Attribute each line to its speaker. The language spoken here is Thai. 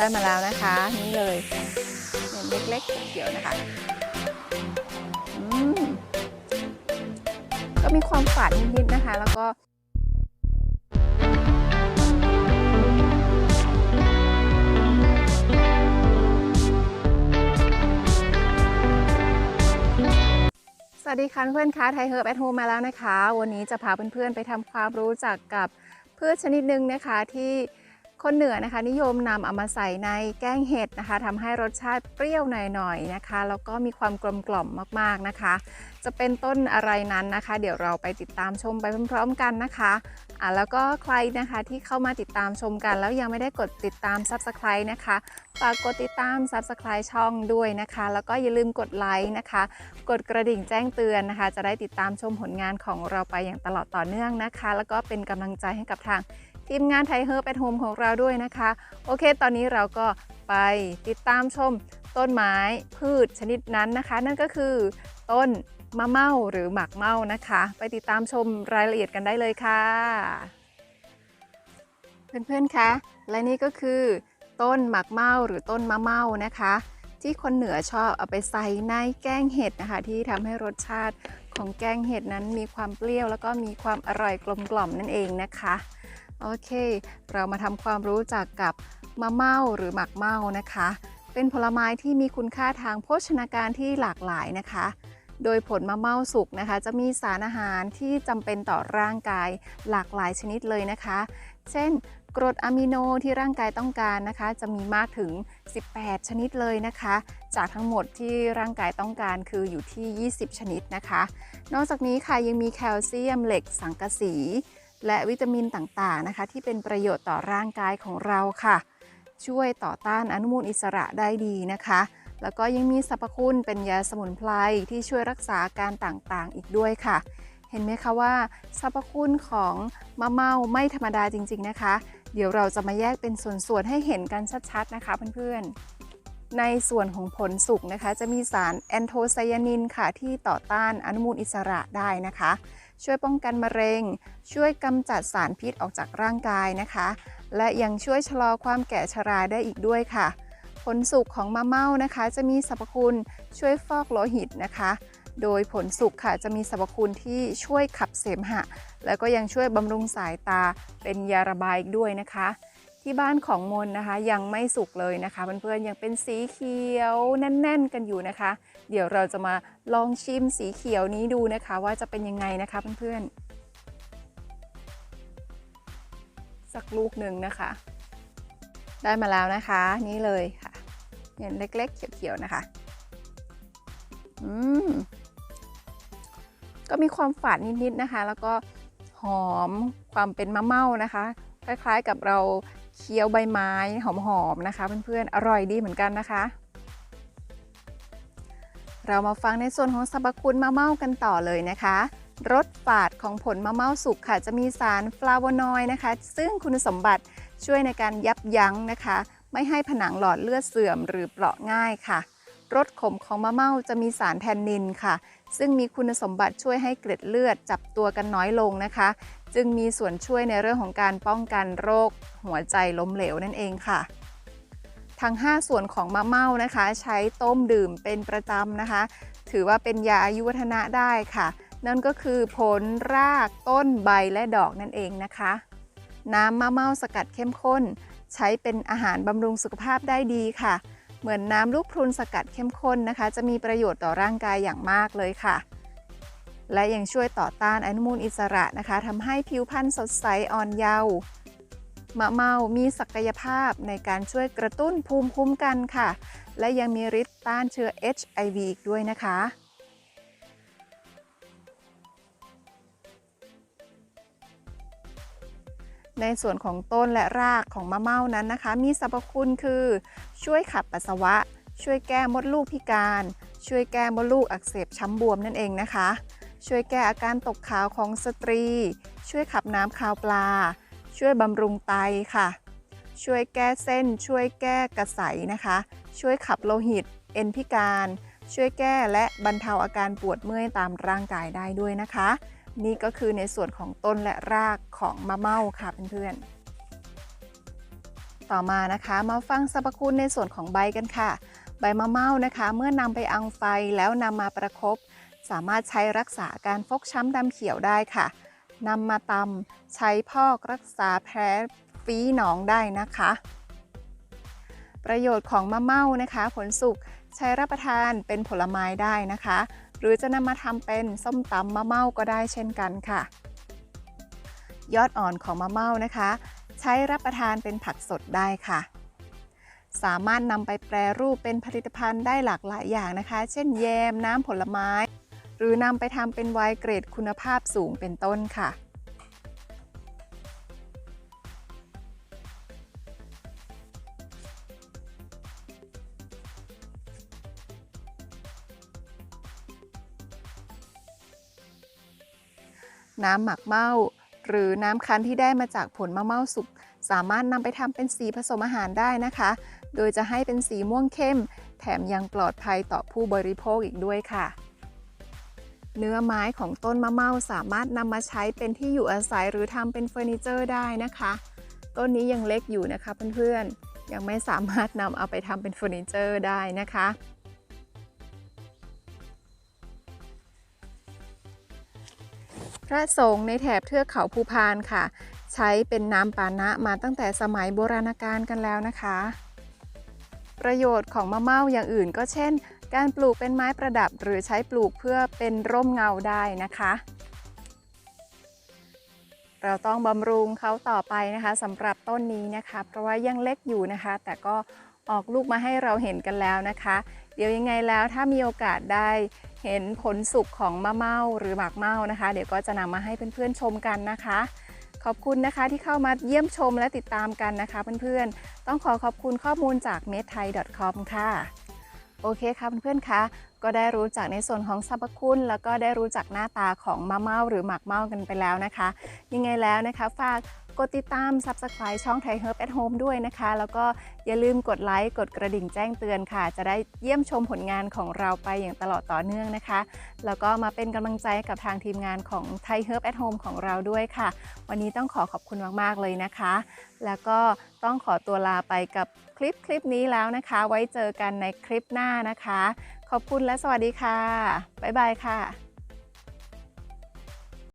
Speaker 1: ได้มาแล้วนะคะ นี่เลยเม็ดเล็กๆเขียวนะคะอืมก็มีความฝาดนิดๆนะคะ แล้วก็สวัสดีค่ะเพื่อนๆคะไทยเฮิร์บแอทโฮมมาแล้วนะคะ วันนี้จะพาเพื่อนๆไปทำความรู้จักกับพืชชนิดหนึ่งนะคะที่ คนเหนือนะคะนิยมนำเอามาใส่ในแกงเห็ดนะคะทำให้รสชาติเปรี้ยวหน่อยๆนะคะแล้วก็มีความกลมกล่อมมากๆนะคะ จะเป็นต้นอะไรนั้นนะคะ เดี๋ยวเราไปติดตามชมไปพร้อมๆกันนะคะอะแล้วก็ใครนะคะที่เข้ามาติดตามชมกัน แล้วยังไม่ได้กดติดตาม Subscribe นะคะฝากกดติดตาม Subscribe ช่องด้วยนะคะ แล้วก็อย่าลืมกดไลค์นะคะ กดกระดิ่งแจ้งเตือนนะคะ จะได้ติดตามชมผลงานของเราไปอย่างตลอดต่อเนื่องนะคะ แล้วก็เป็นกำลังใจให้กับทาง ทีมงานไทยเฮิร์บแอทโฮมของเราด้วยนะคะ โอเค ตอนนี้เราก็ไปติดตามชมต้นไม้พืชชนิดนั้นนะคะ นั่นก็คือต้นมะเม่าหรือหมากเม่านะคะ ไปติดตามชมรายละเอียดกันได้เลยค่ะ เพื่อนๆคะและนี่ก็คือ ต้นหมากเม่าหรือต้นมะเม่านะคะ ที่คนเหนือชอบเอาไปใส่ในแกงเห็ดนะคะ ที่ทำให้รสชาติของแกงเห็ดนั้นมีความเปรี้ยว แล้วก็มีความอร่อยกลมกล่อมนั่นเองนะคะ โอเค เรามาทำความรู้จักกับมะเม่าหรือหมากเม่านะคะ เป็นผลไม้ที่มีคุณค่าทางโภชนาการที่หลากหลายนะคะ โดยผลมะเม่าสุกนะคะ จะมีสารอาหารที่จำเป็นต่อร่างกายหลากหลายชนิดเลยนะคะ เช่น กรดอะมิโนที่ร่างกายต้องการนะคะ จะมีมากถึง 18 ชนิดเลยนะคะ จากทั้งหมดที่ร่างกายต้องการคืออยู่ที่ 20 ชนิดนะคะ นอกจากนี้ค่ะยังมีแคลเซียมเหล็กสังกะสี และวิตามินต่างๆนะคะ ที่เป็นประโยชน์ต่อร่างกายของเราค่ะ ช่วยต่อต้านอนุมูลอิสระได้ดีนะคะ แล้วก็ยังมีสรรพคุณเป็นยาสมุนไพรที่ช่วยรักษาการต่างๆ อีกด้วยค่ะ เห็นไหมคะว่าสรรพคุณของมะเม่าไม่ธรรมดาจริง ๆนะคะ เดี๋ยวเราจะมาแยกเป็นส่วนๆให้เห็นกันชัดๆนะคะเพื่อนๆในส่วนของผลสุกนะคะ จะมีสารแอนโทไซยานินค่ะที่ต่อต้านอนุมูลอิสระได้นะคะ ช่วยป้องกันมะเร็ง ช่วยกำจัดสารพิษออกจากร่างกายนะคะ และยังช่วยชะลอความแก่ชราได้อีกด้วยค่ะ ผลสุกของมะเม่านะคะ จะมีสรรพคุณช่วยฟอกโลหิตนะคะ โดยผลสุกค่ะจะมีสรรพคุณที่ช่วยขับเสมหะ แล้วก็ยังช่วยบำรุงสายตาเป็นยาระบายอีกด้วยนะคะ ที่บ้านของมนนะคะ ยังไม่สุกเลยนะคะเพื่อนๆยังเป็นสีเขียวแน่น ๆ กันอยู่นะคะ เดี๋ยวเราจะมาลองชิมสีเขียวนี้ดูนะคะ ว่าจะเป็นยังไงนะคะเพื่อนๆสักลูกหนึ่งนะคะ ได้มาแล้วนะคะนี่เลยค่ะเนี่ยเล็ก ๆ เขียวๆนะคะอืมก็มีความฝาดนิดๆนะคะ แล้วก็หอมความเป็นมะเม่านะคะ คล้ายๆกับเรา เคี้ยวใบไม้หอมๆนะคะ เพื่อนๆ อร่อยดีเหมือนกันนะคะ เรามาฟังในส่วนของสรรพคุณมะเม่ากันต่อเลยนะคะรสฝาดของผลมะเม่าสุกค่ะ จะมีสารฟลาโวนอยด์นะคะ ซึ่งคุณสมบัติช่วยในการยับยั้งนะคะ ไม่ให้ผนังหลอดเลือดเสื่อมหรือเปราะง่ายค่ะ รสขมของมะเม่าจะมีสารแทนนินค่ะ ซึ่งมีคุณสมบัติช่วยให้เกล็ดเลือดจับตัวกันน้อยลงนะคะ จึงมีส่วนช่วยในเรื่องของการป้องกันโรค หัวใจล้มเหลวนั่นเองค่ะ ทั้ง 5 ส่วนของมะเม่านะคะ ใช้ต้มดื่มเป็นประจำนะคะ ถือว่าเป็นยาอายุวัฒนะได้ค่ะ นั่นก็คือผลรากต้นใบและดอกนั่นเองนะคะ น้ำมะเม่าสกัดเข้มข้น ใช้เป็นอาหารบำรุงสุขภาพได้ดีค่ะ เหมือนน้ำลูกพรุนสกัดเข้มข้นนะคะ จะมีประโยชน์ต่อร่างกายอย่างมากเลยค่ะ และยังช่วยต่อต้านอนุมูลอิสระนะคะทำให้ผิวพรรณสดใสอ่อนเยาว์มะเมามีศักยภาพในการช่วยกระตุ้นภูมิคุ้มกันค่ะ และยังมีฤทธิ์ต้านเชื้อ HIV อีกด้วยนะคะ ในส่วนของต้นและรากของมะเม่านั้นนะคะ มีสรรพคุณคือช่วยขับปัสสาวะ ช่วยแก้มดลูกพิการ ช่วยแก้มดลูกอักเสบช้ำบวมนั่นเองนะคะ ช่วยแก้อาการตกขาวของสตรี ช่วยขับน้ำคาวปลา ช่วยบำรุงไตค่ะ ช่วยแก้เส้น ช่วยแก้กระใสนะคะ ช่วยขับโลหิต เอ็นพิการ ช่วยแก้และบรรเทาอาการปวดเมื่อยตามร่างกายได้ด้วยนะคะ นี่ก็คือในส่วนของต้นและรากของมะเม่าค่ะเพื่อนๆ ต่อมานะคะมาฟังสรรพคุณในส่วนของใบกันค่ะ ใบมะเม่านะคะ เมื่อนำไปอังไฟแล้วนำมาประคบสามารถใช้รักษาการฟกช้ำดำเขียวได้ค่ะนำมาตำใช้พอกรักษาแผลฝีหนองได้นะคะ ประโยชน์ของมะเม่านะคะ ผลสุกใช้รับประทานเป็นผลไม้ได้นะคะ หรือจะนำมาทำเป็นส้มตำมะเม่าก็ได้เช่นกันค่ะ ยอดอ่อนของมะเม่านะคะ ใช้รับประทานเป็นผักสดได้ค่ะ สามารถนำไปแปรรูปเป็นผลิตภัณฑ์ได้หลากหลายอย่างนะคะ เช่นแยมน้ำผลไม้ หรือนำไปทำเป็นไวน์เกรดคุณภาพสูงเป็นต้นค่ะ น้ำหมักเมาหรือน้ำคั้นที่ได้มาจากผลมะเมาสุก สามารถนำไปทำเป็นสีผสมอาหารได้นะคะ โดยจะให้เป็นสีม่วงเข้ม แถมยังปลอดภัยต่อผู้บริโภคอีกด้วยค่ะ เนื้อไม้ของต้นมะเมาสามารถนำมาใช้เป็นที่อยู่อาศัยหรือทำเป็นเฟอร์นิเจอร์ได้นะคะ ต้นนี้ยังเล็กอยู่นะคะเพื่อนๆ ยังไม่สามารถนำเอาไปทำเป็นเฟอร์นิเจอร์ได้นะคะ พระสงฆ์ในแถบเทือกเขาภูพานค่ะ ใช้เป็นน้ำปานะมาตั้งแต่สมัยโบราณกาลกันแล้วนะคะ ประโยชน์ของมะเม่าอย่างอื่นก็เช่น การปลูกเป็นไม้ประดับหรือใช้ปลูกเพื่อเป็นร่มเงาได้นะคะ เราต้องบำรุงเขาต่อไปนะคะสำหรับต้นนี้นะคะ เพราะว่ายังเล็กอยู่นะคะ แต่ก็ออกลูกมาให้เราเห็นกันแล้วนะคะ เดี๋ยวยังไงแล้วถ้ามีโอกาสได้เห็นผลสุกของมะเมาหรือหมากเมานะคะ เดี๋ยวก็จะนำมาให้เพื่อนๆชมกันนะคะขอบคุณนะคะที่เข้ามาเยี่ยมชมและติดตามกันนะคะเพื่อนๆ ต้องขอขอบคุณข้อมูลจาก m e d t h a i c o m ค่ะ โอเคค่ะเพื่อนๆคะ ก็ได้รู้จักในส่วนของสรรพคุณ แล้วก็ได้รู้จักหน้าตาของมะเมาหรือหมากเมากันไปแล้วนะคะ ยังไงแล้วนะคะฝากกดติดตาม Subscribe ช่อง Thai Herb at Home ด้วยนะคะ แล้วก็อย่าลืมกดไลค์ กดกระดิ่งแจ้งเตือนค่ะ จะได้เยี่ยมชมผลงานของเราไปอย่างตลอดต่อเนื่องนะคะ แล้วก็มาเป็นกำลังใจกับทางทีมงานของ Thai Herb at Home ของเราด้วยค่ะ วันนี้ต้องขอขอบคุณมาก ๆ เลยนะคะ แล้วก็ต้องขอตัวลาไปกับคลิปคลิปนี้แล้วนะคะ ไว้เจอกันในคลิปหน้านะคะ ขอบคุณและสวัสดีค่ะ บ๊ายบายค่ะ